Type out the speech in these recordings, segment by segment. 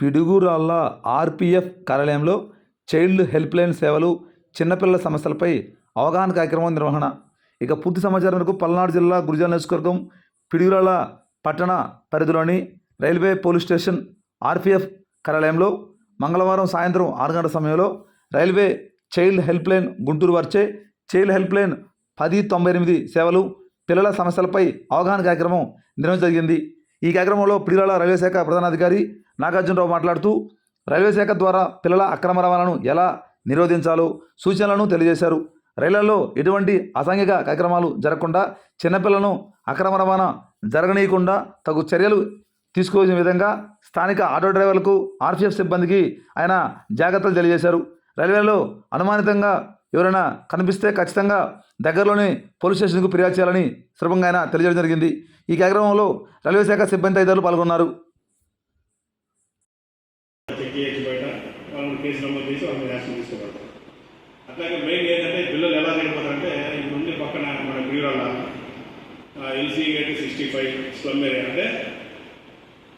Piduguralla RPF కార్యాలయంలో child help line సేవలు చిన్నపిల్లల సమస్యలపై అవగాహన కార్యక్రమం నిర్వహణ. ఇక పూర్తి సమాచారం మేరకు పల్నాడు జిల్లా గురిజాల నియోజకవర్గం పిడుగురాళ్ళ పట్టణ పరిధిలోని రైల్వే పోలీస్ స్టేషన్ ఆర్పిఎఫ్ కార్యాలయంలో మంగళవారం సాయంత్రం ఆరు గంటల సమయంలో railway child help line Guntur వారిచే చైల్డ్ హెల్ప్ లైన్ పది తొంభై ఎనిమిది సేవలు పిల్లల సమస్యలపై అవగాహన కార్యక్రమం నిర్వహించడం జరిగింది. ఈ కార్యక్రమంలో పిడుగురాళ్ళ రైల్వే శాఖ ప్రధానాధికారి నాగార్జునరావు మాట్లాడుతూ రైల్వే శాఖ ద్వారా పిల్లల అక్రమ రవాణాను ఎలా నిరోధించాలో సూచనలను తెలియజేశారు. రైళ్ళలో ఎటువంటి అసాంఘిక కార్యక్రమాలు జరగకుండా చిన్నపిల్లలను అక్రమ రవాణా జరగనీయకుండా తగు చర్యలు తీసుకోవాల్సిన విధంగా స్థానిక ఆటో డ్రైవర్లకు ఆర్పిఎఫ్ సిబ్బందికి ఆయన జాగ్రత్తలు తెలియజేశారు. రైల్వేలో అనుమానితంగా ఎవరైనా కనిపిస్తే ఖచ్చితంగా దగ్గరలోని పోలీస్ స్టేషన్కు ఫిర్యాదు చేయాలని సులభంగా ఆయన తెలియజేయడం జరిగింది. ఈ కార్యక్రమంలో రైల్వే శాఖ సిబ్బంది తదితరులు పాల్గొన్నారు. చేయొచ్చు బయట వాళ్ళని కేసు నమోదు చేసి వాళ్ళని యాక్షన్ తీసుకోబడతారు. అట్లాగే మెయిన్ ఏంటంటే పిల్లలు ఎలా చనిపోతారంటే ఇప్పుడు ముందు పక్కన మన Beerala LC gate sixty five slum area. అంటే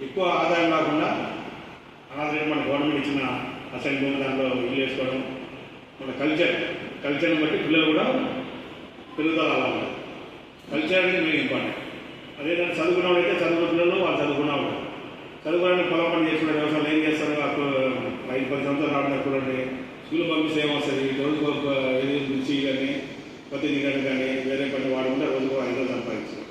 ఎక్కువ ఆదాయం కాకుండా ఆదాయం మన గవర్నమెంట్ ఇచ్చిన అసైన్ భూమి దాంట్లో ఇల్లు వేసుకోవడం మన కల్చర్ కల్చర్ని బట్టి పిల్లలు కూడా పెరుగుదల అలా కల్చర్ అనేది మెయిన్ ఇంపార్టెంట్ అదే చదువుకున్న అయితే చదువుకున్న పిల్లలు వాళ్ళు చదువుకున్నా చదువుకోవడానికి ఏమో సరే రోజుకు ఎనిమిది మిర్చి కానీ పత్తి నిగడ కానీ వేరే పంట వాడకుండా రోజుకు ఐదు సంపాదించారు.